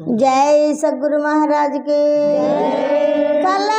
जय सदगुरु महाराज के। कला